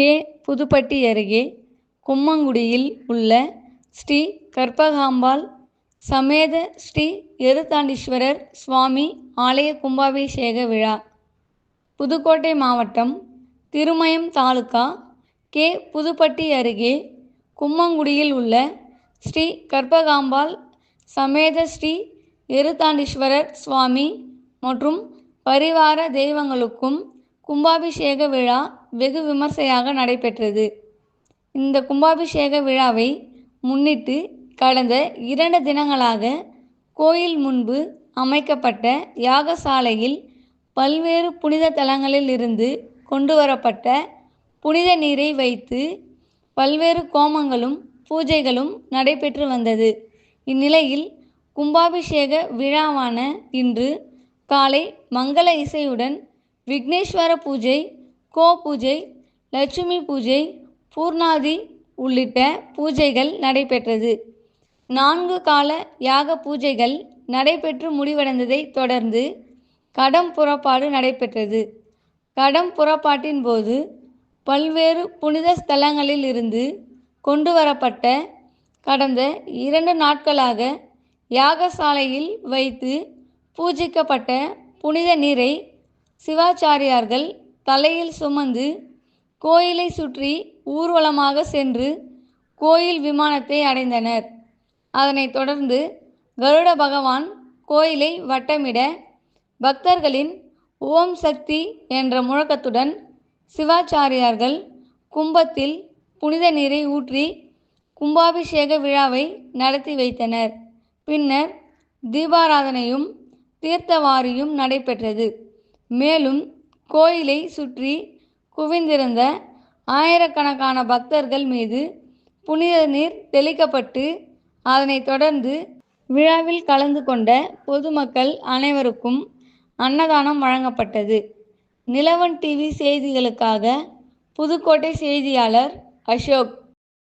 K Pudupatti அருகே கும்மங்குடியில் உள்ள ஸ்ரீ கற்பகாம்பாள் சமேத ஸ்ரீ எருத்தாண்டீஸ்வரர் சுவாமி ஆலய கும்பாபிஷேக விழா புதுக்கோட்டை மாவட்டம் திருமயம் தாலுகா கே புதுப்பட்டி அருகே கும்மங்குடியில் உள்ள ஸ்ரீ கற்பகாம்பாள் சமேத ஸ்ரீ எருத்தாண்டீஸ்வரர் சுவாமி மற்றும் பரிவார தெய்வங்களுக்கும் கும்பாபிஷேக விழா வெகு விமர்சையாக நடைபெற்றது. இந்த கும்பாபிஷேக விழாவை முன்னிட்டு கடந்த இரண்டு தினங்களாக கோயில் முன்பு அமைக்கப்பட்ட யாகசாலையில் பல்வேறு புனித தலங்களில் இருந்து கொண்டு வரப்பட்ட புனித நீரை வைத்து பல்வேறு கோமங்களும் பூஜைகளும் நடைபெற்று வந்தது. இந்நிலையில் கும்பாபிஷேக விழாவான இன்று காலை மங்கள இசையுடன் விக்னேஸ்வர பூஜை கோ பூஜை லட்சுமி பூஜை பூர்ணாதி உள்ளிட்ட பூஜைகள் நடைபெற்றது. நான்கு கால யாக பூஜைகள் நடைபெற்று முடிவடைந்ததை தொடர்ந்து கடம் புறப்பாடு நடைபெற்றது. கடம் புறப்பாட்டின் போது பல்வேறு புனித ஸ்தலங்களில் இருந்து கொண்டு வரப்பட்ட கடந்த இரண்டு நாட்களாக யாகசாலையில் வைத்து பூஜிக்கப்பட்ட புனித நீரை சிவாச்சாரியார்கள் தலையில் சுமந்து கோயிலை சுற்றி ஊர்வலமாக சென்று கோயில் விமானத்தை அடைந்தனர். அதனைத் தொடர்ந்து கருட பகவான் கோயிலை வட்டமிட பக்தர்களின் ஓம் சக்தி என்ற முழக்கத்துடன் சிவாச்சாரியார்கள் கும்பத்தில் புனித நீரை ஊற்றி கும்பாபிஷேக விழாவை நடத்தி வைத்தனர். பின்னர் தீபாராதனையும் தீர்த்தவாரியும் நடைபெற்றது. மேலும் கோயிலை சுற்றி குவிந்திருந்த ஆயிரக்கணக்கான பக்தர்கள் மீது புனித நீர் தெளிக்கப்பட்டு அதனைத் தொடர்ந்து விழாவில் கலந்து கொண்ட பொதுமக்கள் அனைவருக்கும் அன்னதானம் வழங்கப்பட்டது. நிலவன் டிவி செய்திகளுக்காக புதுக்கோட்டை செய்தியாளர் அசோக்.